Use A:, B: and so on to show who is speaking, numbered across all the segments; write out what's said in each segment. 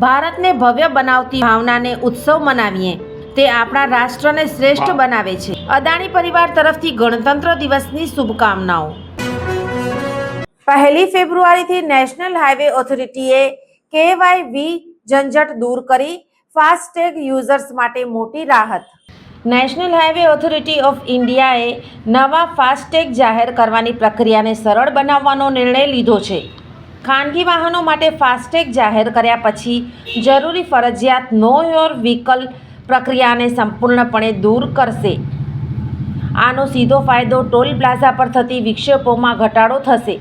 A: ભારતને ભવ્ય બનાવતી ભાવનાને ઉત્સવ મનાવીએ તે આપણા રાષ્ટ્રને શ્રેષ્ઠ બનાવે છે. અદાણી પરિવાર તરફથી ગણતંત્ર દિવસની શુભકામનાઓ. પહેલી ફેબ્રુઆરીથી નેશનલ હાઈવે ઓથોરિટીએ કેવાયવી ઝંઝટ દૂર કરી ફાસ્ટેગ યુઝર્સ માટે મોટી રાહત. નેશનલ હાઈવે ઓથોરિટી ઓફ ઇન્ડિયાએ નવા ફાસ્ટેગ જાહેર કરવાની પ્રક્રિયાને સરળ બનાવવાનો નિર્ણય લીધો છે. ખાનગી વાહનો માટે ફાસ્ટેગ જાહેર કર્યા પછી જરૂરી ફરજિયાત નો યોર વ્હીકલ પ્રક્રિયાને સંપૂર્ણપણે દૂર કરશે. આનો સીધો ફાયદો ટોલ પ્લાઝા પર થતી વિક્ષેપોમાં ઘટાડો થશે.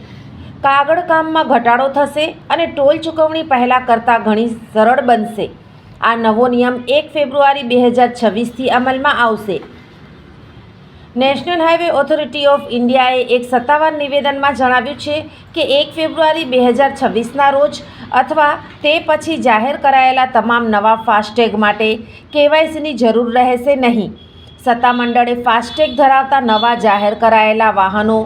A: કાગળ કામમાં ઘટાડો થશે અને ટોલ ચૂકવણી પહેલાં કરતાં ઘણી સરળ બનશે. આ નવો નિયમ એક ફેબ્રુઆરી બે હજાર છવ્વીસથી અમલમાં આવશે. નેશનલ હાઈવે ઓથોરિટી ઓફ ઇન્ડિયાએ એક સત્તાવાર નિવેદનમાં જણાવ્યું છે કે એક ફેબ્રુઆરી બે હજાર છવ્વીસના રોજ અથવા તે પછી જાહેર કરાયેલા તમામ નવા ફાસ્ટેગ માટે કેવાયસીની જરૂર રહેશે નહીં. સત્તામંડળે ફાસ્ટેગ ધરાવતા નવા જાહેર કરાયેલા વાહનો,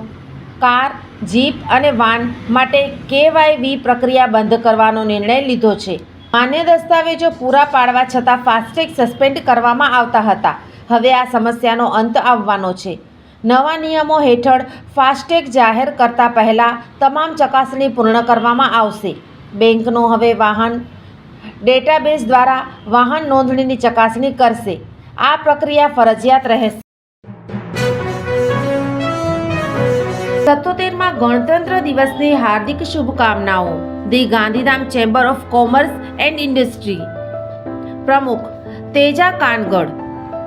A: કાર, જીપ અને વાન માટે કેવાયવી પ્રક્રિયા બંધ કરવાનો નિર્ણય લીધો છે. માન્ય દસ્તાવેજો પૂરા પાડવા છતાં ફાસ્ટેગ સસ્પેન્ડ કરવામાં આવતા હતા. હવે આ સમસ્યાનો અંત આવવાનો છે. નવા નિયમો હેઠળ ફાસ્ટેગ જાહેર કરતા પહેલાં તમામ ચકાસણી પૂર્ણ કરવામાં આવશે. બેંકનો હવે વાહન ડેટાબેઝ દ્વારા વાહન નોંધણીની ચકાસણી કરશે. આ પ્રક્રિયા ફરજિયાત રહેશે. સત્તોતેરમાં ગણતંત્ર દિવસની હાર્દિક શુભકામનાઓ. The Gandhidham chamber of commerce and industry. પ્રમુખ તેજા કાનગડ.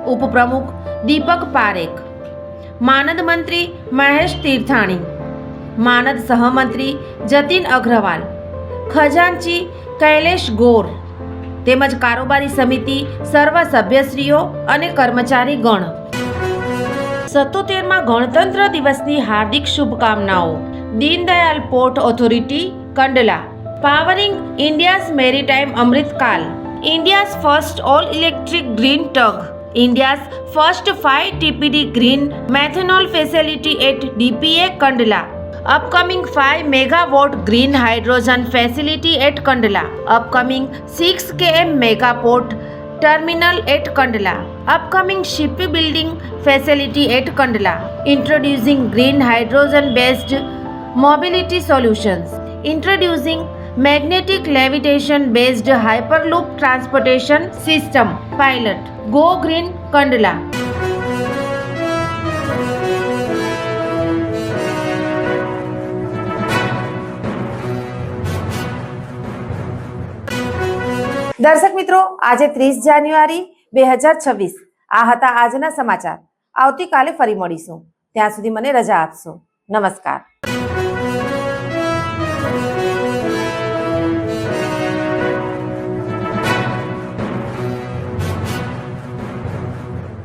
A: ઉપપ્રમુખ દીપક પારેખ. માનદ મંત્રી મહેશ તીર્થાણી. માનદ સહમંત્રી જતીન અગ્રવાલ. ખજાનચી કૈલેશ ગોર. તેમજ કારોબારી સમિતિ સર્વ સભ્યશ્રીઓ અને કર્મચારી ગણ. સત્તોતેરમાં ગણતંત્ર દિવસની હાર્દિક શુભકામનાઓ. Deendayal port authority, Kandla. Powering India's maritime Amritkaal. India's first all electric green tug. India's first 5 TPD green methanol facility at DPA Kandla. Upcoming 5 megawatt green hydrogen facility at Kandla. Upcoming 6 km megaport terminal at Kandla. Upcoming shipbuilding facility at Kandla. Introducing green hydrogen based mobility solutions. Introducing magnetic levitation based hyperloop transportation system pilot go green Kandla દર્શક મિત્રો આજે ત્રીસ જાન્યુઆરી બે હજાર છવ્વીસ આ હતા આજના સમાચાર આવતીકાલે ફરી મળીશું ત્યાં સુધી મને રજા આપશો નમસ્કાર